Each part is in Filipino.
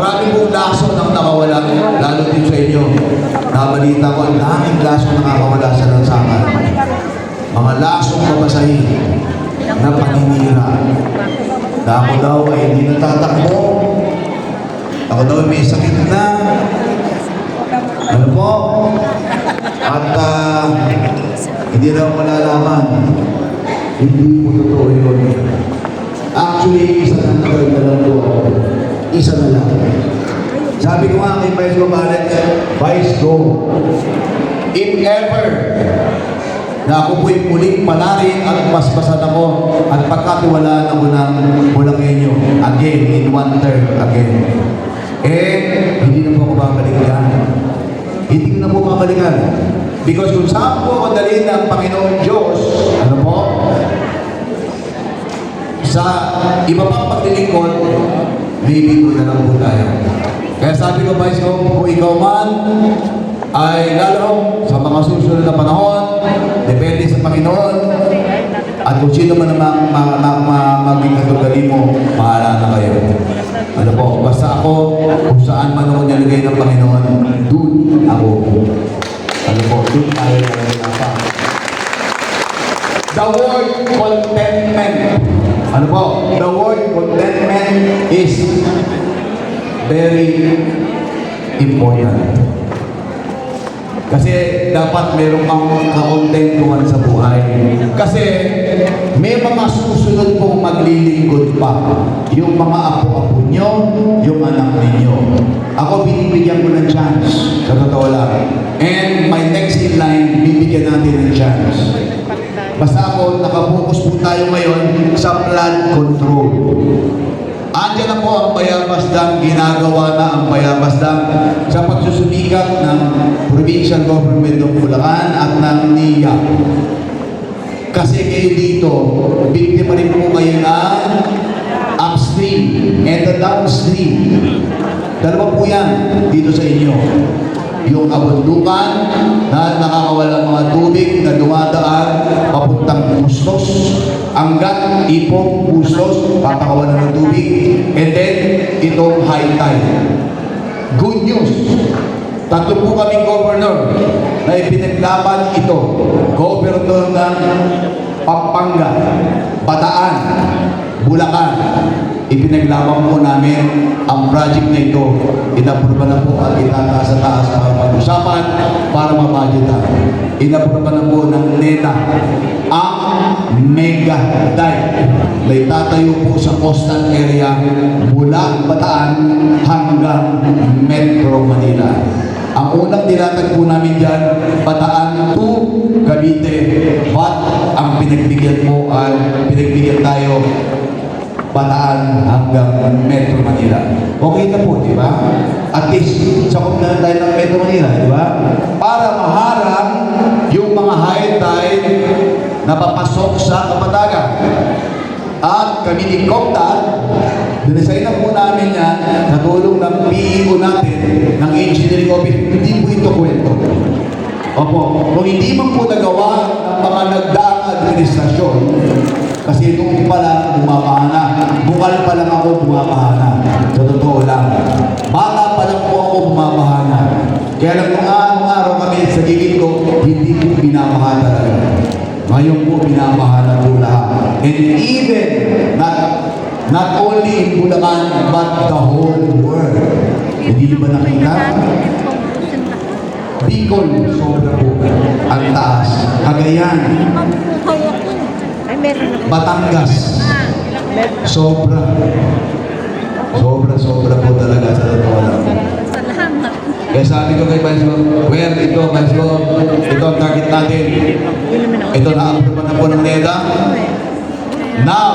Marami pong laso nang nakawala, lalo din sa inyo. Nabalita ko, ang daming laso nakakawala sa lansangan. Mga lasong babasahin na paninira. Na ako daw ay hindi natatakbo. Ako daw ay may sakit na. Ano po? At ah, hindi daw malalaman. Hindi po totoo yun. Actually, isa na lang na lang po ako. Isa na lang. Nga kay Vice Babalet, Vice, go. If ever na ako po'y muling palarin at basbasan ako at pagkatiwalaan ako ng Bulangenyo again, in one term again. Eh, hindi na po ako babalik yan. Hindi na po babalikan. Because kung saan po ako dalhin ng Panginoon Diyos, ano po? Sa iba pang paglilingkod, maybe ko na lang po tayo. Kaya sabi ko, Vice ko, kung ikaw man ay lalo sa mga susunod na panahon, depende sa Panginoon, at kung sino man ang ma, ma, ma, ma, maging katugali mo, mahala na kayo. Ano po, basta ako, kung saan man ako nilagay ng Panginoon, doon ako. Ano po, doon tayo nalalaga. The word contentment. Ano po? The word contentment is very important. Kasi dapat meron kang kakontentuhan sa buhay. Kasi may mga susunod pong maglilingkod pa. Yung mga apo-apo nyo, yung anak ninyo. Ako binibigyan ko ng chance. Sa totoo lang. And my next in line, bibigyan natin ng chance. Basta ako, nakapokus po tayo ngayon sa flood control. Andiyan na po ang Bayabas Dam, ginagawa na ang Bayabas Dam sa pagsusumikat ng Provincial Government of Bulacan at ng NIA. Kasi kayo dito, biktima rin po kayo ng upstream and the downstream. Dalawa po yan dito sa inyo. Yung abundukan na nakakawala ng mga tubig na dumadaan papuntang pustos hanggat ipong pustos papakawalan ng tubig high tide. Good news. Tatlo po kaming governor na ipinaglaban ito. Governor ng Pampanga, Bataan, Bulacan. Ipinaglaban po namin ang project na ito. Inapruba na po at itataas sa taas para pag-usapan, para mabudgetan. Inapruba na po ng NETA ang mega dive na itatayo po sa coastal area mula Bataan hanggang Metro Manila. Ang unang nilatag po namin dyan, Bataan to Cavite. But ang pinagbigyan mo ay pinagbigyan tayo Bataan hanggang Metro Manila. Okay na po, di ba? At least, sakop na tayo ng Metro Manila, di ba? Na papasok sa kapatagan. At kami ni Kopta, dinisign na po namin yan sa tulong ng PEO natin, ng engineering office. Hindi po ito kwento. Opo, kung hindi man po nagawa ng mga nagdaang administrasyon, kasi itong pa lang bumabaha na. Bukal pa lang ako bumabaha na. Sa totoo lang. Bata pa lang po ako bumabaha na. Kaya lang kung araw-araw kami sa gilid ko, hindi po binabaha talaga. Ngayon po binabaha na po lahat. And even not not only in Bulacan, but the whole world. Hindi ba nakita? Bicol, sobra po. Ang taas. Cagayan. Batangas, sobra. Sobra, sobra po talaga sa totoo lang. Kaya sabi ko kay Vice well, ito, Vice ito ang target natin. Ito na-approve na po ng NEDA. Now,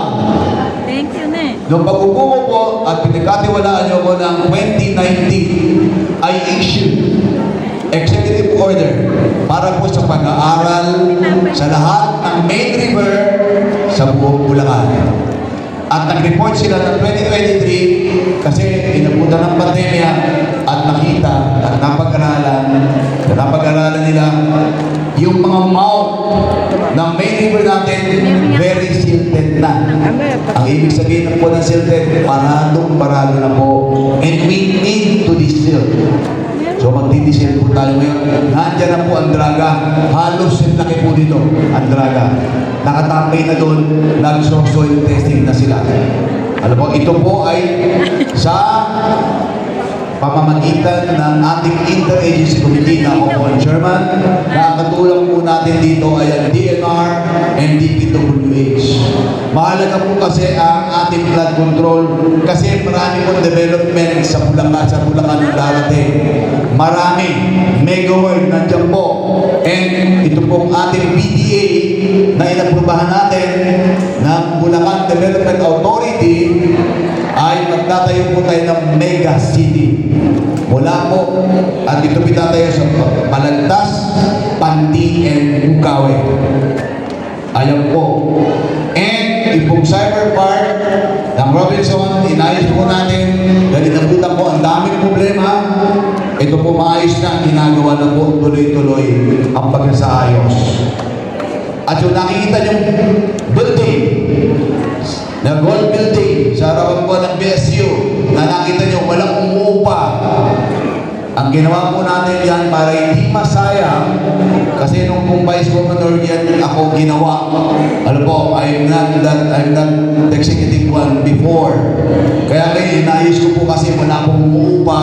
Thank you, ne. Nung ko po at pinagkatiwalaan niyo ko ng 2019, I issued executive order para po sa pag-aaral sa lahat ng main river sa buong Bulacan. At nag-report sila ng 2023 kasi inabutan ng pandemya at nakita at napag-aralan na napag-aralan nila yung mga mouth ng main river natin very silted na. Ang ibig sabihin po ng silted, paradong parado na po. And we need to distill. So magdidisil po tayo ngayon. Nandiyan na po ang draga. Halos laki po dito, ang draga. Nakatambay na doon, nag-soil testing na sila. Alam mo, ito po ay sa pamamagitan ng ating interagency committee na ako po ang chairman. Nakakatulong po natin dito ay ang DNR and DPWH. Mahalaga po kasi ang ating flood control kasi marami pong development sa Bulacan, sa Bulacan ng darating. Marami. Mega World nandiyan po. And ito pong ating PDA na inaprubahan natin ng Bulacan Development Authority magtatayo po tayo ng mega city. Mula po, at ito pitatayo sa Malagtas, Pandi, and Bukawi. Ayan po. And itong cyber park ng Robinson, inayos po natin. Dahil nabutan po ang daming problema. Ito po maayos na, ginagawa na po tuloy-tuloy ang pagkasaayos. At yung nakikita yung building, na gold building sa harapan po ng BSU na nakita nyo walang umuupa. Ang ginawa po natin yan para hindi masayang kasi nung pong vice governor yan ako ginawa. Ano po, I'm not that, I'm not the executive one before. Kaya ngayon, inayos ko po kasi wala pong umuupa.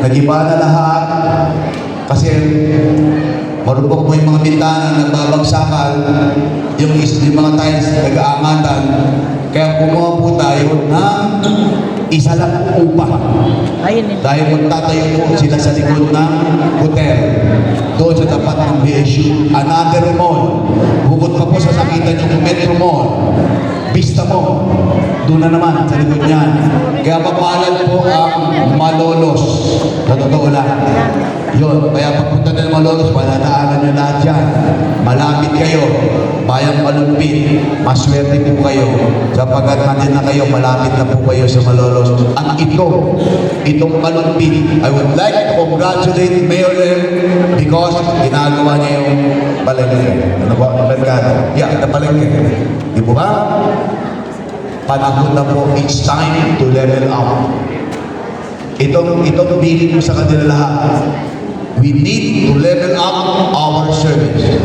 Nagiba na lahat. Kasi marupok po yung mga bintana nagbabagsakan, yung, yung mga tiles nag-aangatan. Kaya kumuha po tayo ng isa lang upa. Ayun. Dahil magtatayo po sila sa likod ng hotel. Doon sa tapat ng BSU. Another mall. Bukod pa po sa sakitan yung Metro Mall. Vista Mall. Doon na naman sa likod niyan. Kaya mapalad po ang malolos. Sa totoo lang. Yun. Kaya pagpunta ng malolos, malalaanan nyo lahat yan. Malapit kayo. Bayang malumpit. Maswerte po kayo. Sapagkat nandyan na kayo, malapit na po kayo sa malolos. At ito, itong malumpit, I would like to congratulate Mayor Lim because ginagawa niya yung palengke. Ano ba? Merkado. Yeah, the palengke. Di po ba? Panahon na po, it's time to level up. Itong, itong bilin mo sa kanila lahat. We need to level up our service.